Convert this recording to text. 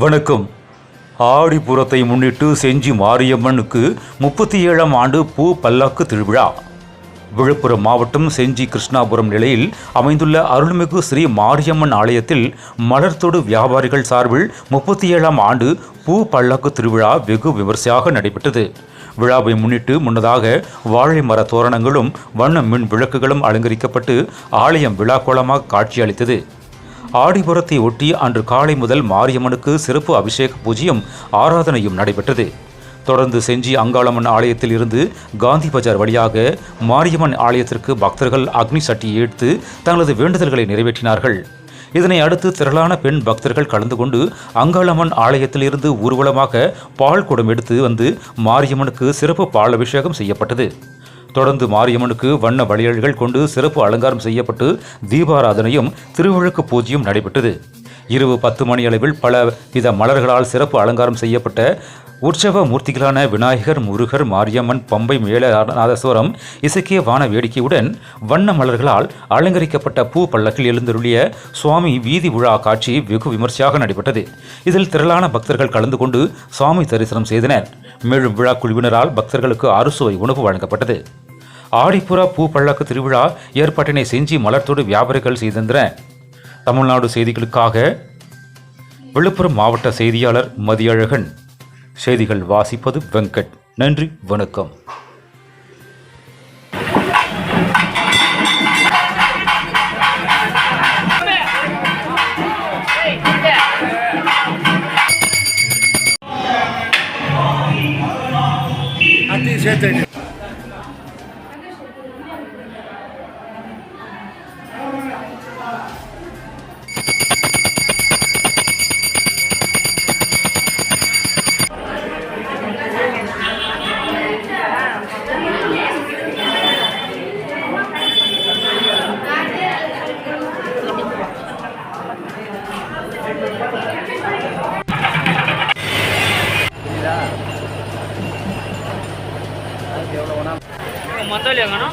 வணக்கம். ஆடிப்புறத்தை முன்னிட்டு செஞ்சி மாரியம்மனுக்கு முப்பத்தி ஏழாம் ஆண்டு பூ பல்லாக்கு திருவிழா. விழுப்புரம் மாவட்டம் செஞ்சி கிருஷ்ணாபுரம் நிலையில் அமைந்துள்ள அருள்மிகு ஸ்ரீ மாரியம்மன் ஆலயத்தில் மலர்த்தொடு வியாபாரிகள் சார்பில் முப்பத்தி ஏழாம் ஆண்டு பூ பல்லாக்கு திருவிழா வெகு விமர்சையாக நடைபெற்றது. விழாவை முன்னிட்டு முன்னதாக வாழை மர தோரணங்களும் வண்ண மின் விளக்குகளும் அலங்கரிக்கப்பட்டு ஆலயம் விழாக்கோலமாக காட்சியளித்தது. ஆடிபுரத்தை ஒட்டி அன்று காலை முதல் மாரியம்மனுக்கு சிறப்பு அபிஷேக பூஜையும் ஆராதனையும் நடைபெற்றது. தொடர்ந்து செஞ்சி அங்காளம்மன் ஆலயத்தில் இருந்து காந்தி பஜார் வழியாக மாரியம்மன் ஆலயத்திற்கு பக்தர்கள் அக்னி சட்டி எடுத்து தங்களது வேண்டுதல்களை நிறைவேற்றினார்கள். இதனை அடுத்து திரளான பெண் பக்தர்கள் கலந்து கொண்டு அங்காளம்மன் ஆலயத்திலிருந்து ஊர்வலமாக பால் குடம் எடுத்து வந்து மாரியம்மனுக்கு சிறப்பு பால் அபிஷேகம் செய்யப்பட்டது. தொடர்ந்து மாரியம்மனுக்கு வண்ண வளையல்கள் கொண்டு சிறப்பு அலங்காரம் செய்யப்பட்டு தீபாராதனையும் திருவிழுக்கு பூஜையும் நடைபெற்றது. இரவு பத்து மணி அளவில் பல வித மலர்களால் சிறப்பு அலங்காரம் செய்யப்பட்ட உற்சவ மூர்த்திகளான விநாயகர் முருகர் மாரியம்மன் பம்பை மேல நாதஸ்வரம் இசைக்கிய வான வேடிக்கையுடன் வண்ண மலர்களால் அலங்கரிக்கப்பட்ட பூ பல்லக்கில் எழுந்தருளிய சுவாமி வீதி விழா காட்சி வெகு விமர்சையாக நடைபெற்றது. இதில் திரளான பக்தர்கள் கலந்து கொண்டு சுவாமி தரிசனம் செய்தனர். மேலும் விழா குழுவினரால் பக்தர்களுக்கு அறுசுவை உணவு வழங்கப்பட்டது. ஆடிப்புறா பூ பல்லக்கு திருவிழா ஏற்பாட்டினை செஞ்சி மலர்த்தோடு வியாபாரிகள் செய்திருந்தன தமிழ்நாடு செய்திகளுக்காக விழுப்புரம் மாவட்ட செய்தியாளர் மதியழகன். செய்திகள் வாசிப்பது வெங்கட். நன்றி வணக்கம். சேர்த்து మొత్తం లేవు మనం